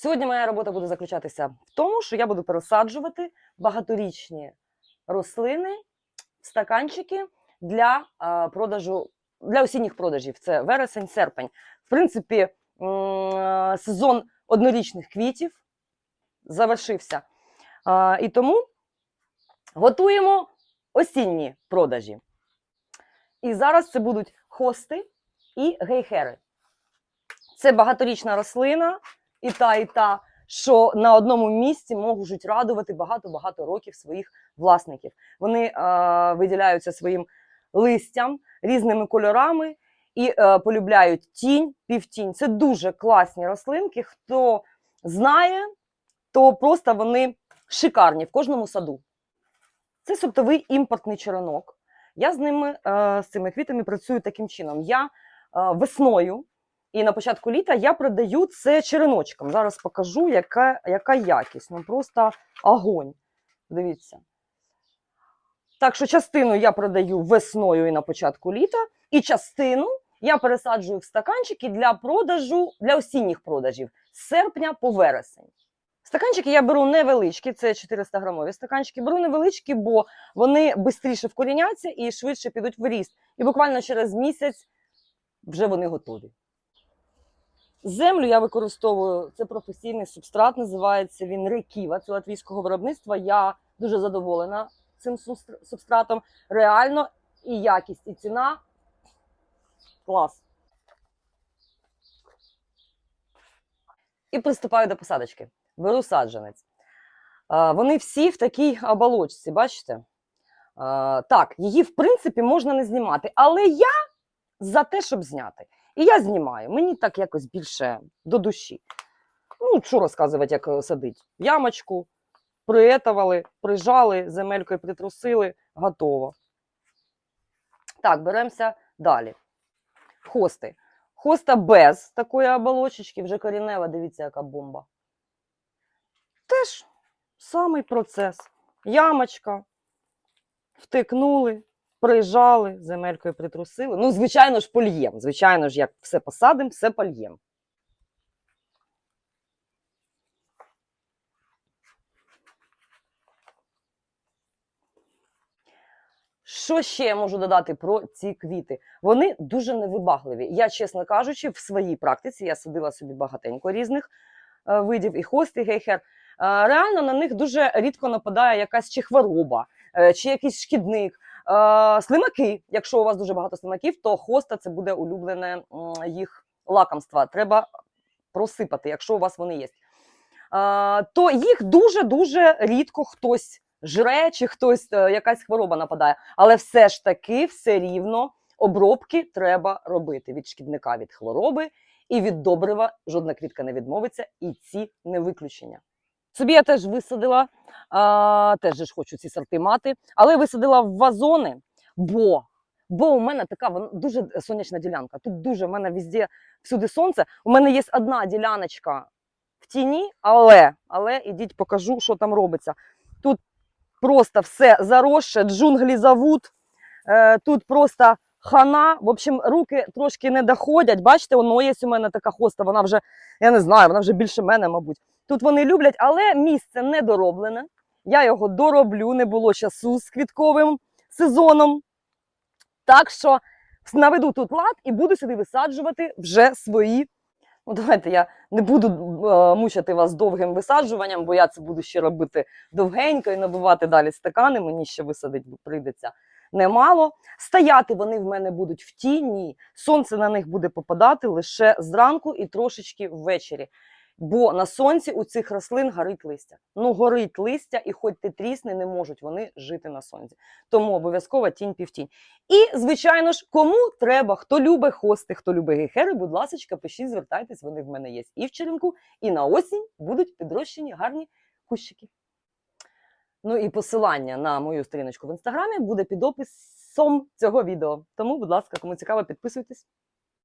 Сьогодні моя робота буде заключатися в тому, що я буду пересаджувати багаторічні рослини в стаканчики для продажу для осінніх продажів. Це вересень, серпень. В принципі, сезон однорічних квітів завершився. І тому готуємо осінні продажі. І зараз це будуть хости і гейхери. Це багаторічна рослина, і та, і та, що на одному місці можуть радувати багато-багато років своїх власників. Вони е, виділяються своїм листям, різними кольорами і е, полюбляють тінь, півтінь. Це дуже класні рослинки. Хто знає, то просто вони шикарні в кожному саду. Це сортовий імпортний черенок. Я з ними, е, з цими квітами працюю таким чином. Я е, весною і на початку літа я продаю це череночком. Зараз покажу, яка, яка якість. Ну просто огонь. Дивіться. Так що частину я продаю весною і на початку літа, і частину я пересаджую в стаканчики для продажу, для осінніх продажів з серпня по вересень. Стаканчики я беру невеличкі, це 400 грамові стаканчики. Беру невеличкі, бо вони швидше вкоріняться і швидше підуть в ріст. І буквально через місяць вже вони готові. Землю я використовую, це професійний субстрат, називається він реківа, це латвійського виробництва. Я дуже задоволена цим субстратом. Реально і якість, і ціна. Клас. І приступаю до посадочки. Беру саджанець. Вони всі в такій оболочці, бачите? Так, її, в принципі, можна не знімати, але я за те, щоб зняти. І я знімаю. Мені так якось більше до душі. Ну, що розказувати, як е, садить? Ямочку, приетували, прижали, земелькою притрусили, готово. Так, беремося далі. Хости. Хоста без такої оболочечки, вже корінева, дивіться, яка бомба. Теж самий процес. Ямочка, втикнули, прижали, земелькою притрусили. Ну, звичайно ж, польєм. Звичайно ж, як все посадимо, все польєм. Що ще я можу додати про ці квіти? Вони дуже невибагливі. Я, чесно кажучи, в своїй практиці я садила собі багатенько різних е, видів і хост, і гейхер. Е, реально на них дуже рідко нападає якась чи хвороба, е, чи якийсь шкідник. Е, слимаки, якщо у вас дуже багато слимаків, то хоста це буде улюблене їх лакомство. Треба просипати, якщо у вас вони є. Е, то їх дуже-дуже рідко хтось жре, чи хтось е, якась хвороба нападає. Але все ж таки, все рівно обробки треба робити від шкідника, від хвороби і від добрива. Жодна квітка не відмовиться, і ці не виключення. Собі я теж висадила, а, теж ж хочу ці сорти мати, але висадила в вазони, бо, бо у мене така дуже сонячна ділянка. Тут дуже в мене везде всюди сонце. У мене є одна діляночка в тіні, але, але ідіть покажу, що там робиться. Тут просто все заросше, джунглі завут, е, тут просто хана. В общем, руки трошки не доходять. Бачите, воно є у мене така хоста, вона вже, я не знаю, вона вже більше мене, мабуть. Тут вони люблять, але місце не дороблене. Я його дороблю, не було часу з квітковим сезоном. Так що наведу тут лад і буду сюди висаджувати вже свої. Ну, давайте я не буду е, мучити вас довгим висаджуванням, бо я це буду ще робити довгенько і набивати далі стакани. Мені ще висадить прийдеться немало. Стояти вони в мене будуть в тіні. Сонце на них буде попадати лише зранку і трошечки ввечері. Бо на сонці у цих рослин горить листя. Ну, горить листя, і хоч ти трісни, не можуть вони жити на сонці. Тому обов'язково тінь півтінь. І, звичайно ж, кому треба, хто любить хости, хто любить гейхери, будь ласка, пишіть, звертайтесь, вони в мене є і в черенку, і на осінь будуть підрощені гарні кущики. Ну і посилання на мою сторіночку в інстаграмі буде під описом цього відео. Тому, будь ласка, кому цікаво, підписуйтесь.